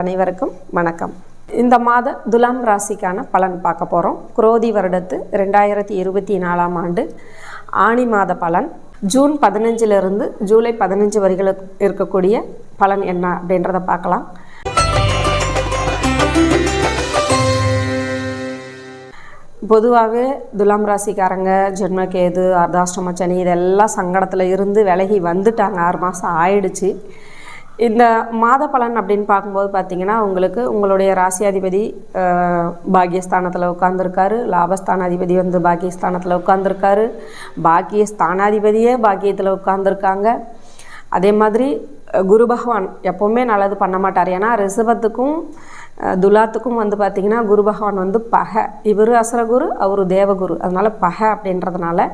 அனைவருக்கும் வணக்கம். இந்த மாத துலாம் ராசிக்கான பலன் பார்க்க போகிறோம் குரோதி வருடத்து ரெண்டாயிரத்தி இருபத்தி நாலாம் ஆண்டு ஆணி மாத பலன். ஜூன் பதினஞ்சிலிருந்து ஜூலை பதினஞ்சு வரைகளுக்கு இருக்கக்கூடிய பலன் என்ன அப்படின்றத பார்க்கலாம். பொதுவாகவே துலாம் ராசிக்காரங்க ஜென்மகேது அர்தாஷ்டம சனி இதெல்லாம் சங்கடத்தில் இருந்து விலகி வந்துட்டாங்க. ஆறு மாதம் ஆயிடுச்சு. இந்த மாத பலன் அப்படின்னு பார்க்கும்போது பார்த்தீங்கன்னா உங்களுக்கு உங்களுடைய ராசியாதிபதி பாக்கியஸ்தானத்தில் உட்காந்துருக்காரு லாபஸ்தானாதிபதி வந்து பாக்கியஸ்தானத்தில் உட்காந்துருக்காரு பாக்கிய ஸ்தானாதிபதியே பாக்கியத்தில் உட்காந்துருக்காங்க அதே மாதிரி குரு பகவான் எப்போவுமே நல்லது பண்ண மாட்டார். ஏன்னா ரிஷபத்துக்கும் துலாத்துக்கும் வந்து பார்த்திங்கன்னா குரு பகவான் வந்து பகை. இவர் அசுரகுரு அவர் தேவகுரு. அதனால் பகை அப்படின்றதுனால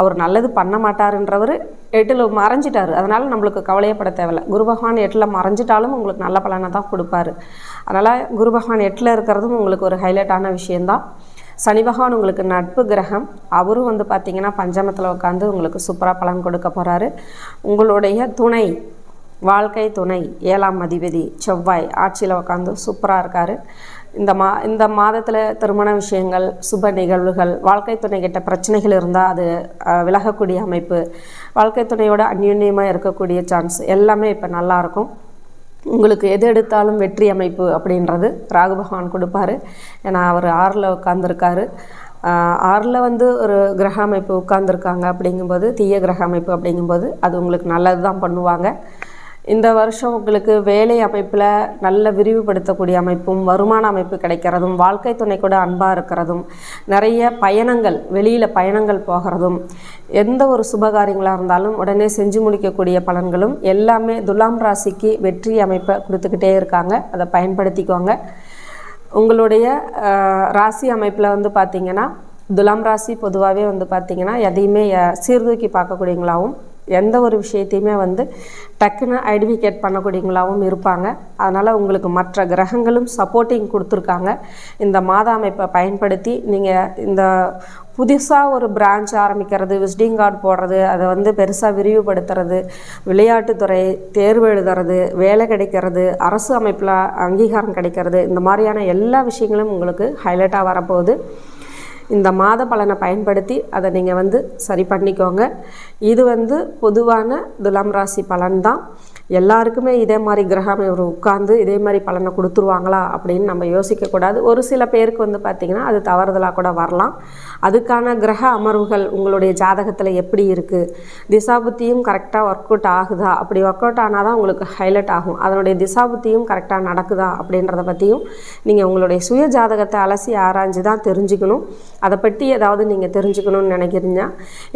அவர் நல்லது பண்ண மாட்டாருன்றவர் எட்டில் மறைஞ்சிட்டார். அதனால் நம்மளுக்கு கவலையப்பட தேவையில்ல. குரு பகவான் எட்டில் மறைஞ்சிட்டாலும் உங்களுக்கு நல்ல பலனை தான் கொடுப்பாரு. அதனால் குரு பகவான் எட்டில் இருக்கிறதும் உங்களுக்கு ஒரு ஹைலைட்டான விஷயந்தான் சனி பகவான் உங்களுக்கு நட்பு கிரகம். அவரும் வந்து பார்த்திங்கன்னா பஞ்சமத்தில் உட்காந்து உங்களுக்கு சூப்பராக பலன் கொடுக்க போகிறாரு உங்களுடைய துணை வாழ்க்கை துணை ஏழாம் அதிபதி செவ்வாய் ஆட்சியில் உட்காந்து சூப்பராக இருக்கார். இந்த மா இந்த மாதத்தில் திருமண விஷயங்கள் சுப நிகழ்வுகள் வாழ்க்கை துணை கிட்ட பிரச்சனைகள் இருந்தால் அது விலகக்கூடிய அமைப்பு வாழ்க்கை துணையோட அந்யுன்யமாக இருக்கக்கூடிய சான்ஸ் எல்லாமே இப்போ நல்லாயிருக்கும் உங்களுக்கு எது எடுத்தாலும் வெற்றி அமைப்பு அப்படின்றது ராகு பகவான் கொடுப்பாரு. ஏன்னா அவர் ஆறில் உட்காந்துருக்காரு ஆறில் வந்து ஒரு கிரக அமைப்பு உட்காந்துருக்காங்க அப்படிங்கும்போது தீய கிரக அமைப்பு அப்படிங்கும்போது அது உங்களுக்கு நல்லது தான் பண்ணுவாங்க. இந்த வருஷம் உங்களுக்கு வேலை அமைப்பில் நல்ல விரிவுபடுத்தக்கூடிய அமைப்பும் வருமான அமைப்பு கிடைக்கிறதும் வாழ்க்கை துணை கூட அன்பாக இருக்கிறதும் நிறைய பயணங்கள் வெளியில் பயணங்கள் போகிறதும் எந்த ஒரு சுபகாரியங்களாக இருந்தாலும் உடனே செஞ்சு முடிக்கக்கூடிய பலன்களும் எல்லாமே துலாம் ராசிக்கு வெற்றி அமைப்பை கொடுத்துக்கிட்டே இருக்காங்க. அதை பயன்படுத்திக்கோங்க. உங்களுடைய ராசி அமைப்பில் வந்து பார்த்திங்கன்னா துலாம் ராசி பொதுவாகவே வந்து பார்த்திங்கன்னா எதையுமே சீர்தூக்கி பார்க்கக்கூடியவங்களாகவும் எந்த ஒரு விஷயத்தையுமே வந்து டக்குன்னு ஐடென்டிஃபிகேட் பண்ணக்கூடியவங்களாகவும் இருப்பாங்க. அதனால் உங்களுக்கு மற்ற கிரகங்களும் சப்போர்ட்டிங் கொடுத்துருக்காங்க. இந்த மாத அமைப்பை பயன்படுத்தி நீங்கள் இந்த புதுசாக ஒரு பிரான்ச் ஆரம்பிக்கிறது விசிட்டிங் கார்டு போடுறது அதை வந்து பெருசாக விரிவுபடுத்துறது விளையாட்டுத்துறை தேர்வு எழுதுறது வேலை கிடைக்கிறது அரசு அமைப்பில் அங்கீகாரம் கிடைக்கிறது இந்த மாதிரியான எல்லா விஷயங்களும் உங்களுக்கு ஹைலைட்டாக வரப்போகுது. இந்த மாத பலனை பயன்படுத்தி அதை நீங்கள் வந்து சரி பண்ணிக்கோங்க. இது வந்து பொதுவான துலாம் ராசி பலன் தான் எல்லாருக்குமே இதே மாதிரி கிரகம் ஒரு உட்கார்ந்து இதே மாதிரி பலனை கொடுத்துருவாங்களா அப்படின்னு நம்ம யோசிக்கக்கூடாது. ஒரு சில பேருக்கு வந்து பார்த்திங்கன்னா அது தவறுதலாக கூட வரலாம். அதுக்கான கிரக அமர்வுகள் உங்களுடைய ஜாதகத்தில் எப்படி இருக்குது திசாபுத்தியும் கரெக்டாக ஒர்க் அவுட் ஆகுதா? அப்படி ஒர்க் அவுட் ஆனால் தான் உங்களுக்கு ஹைலைட் ஆகும். அதனுடைய திசாபுத்தியும் கரெக்டாக நடக்குதா அப்படின்றத பற்றியும் நீங்கள் உங்களுடைய சுய ஜாதகத்தை அலசி ஆராய்ஞ்சு தான் தெரிஞ்சுக்கணும். அதை பற்றி ஏதாவது நீங்கள் தெரிஞ்சுக்கணும்னு நினைக்கிறீங்க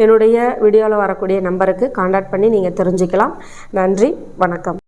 என்னுடைய வீடியோவில் வரக்கூடிய நம்பருக்கு காண்டாக்ட் பண்ணி நீங்கள் தெரிஞ்சுக்கலாம். நன்றி வணக்கம்.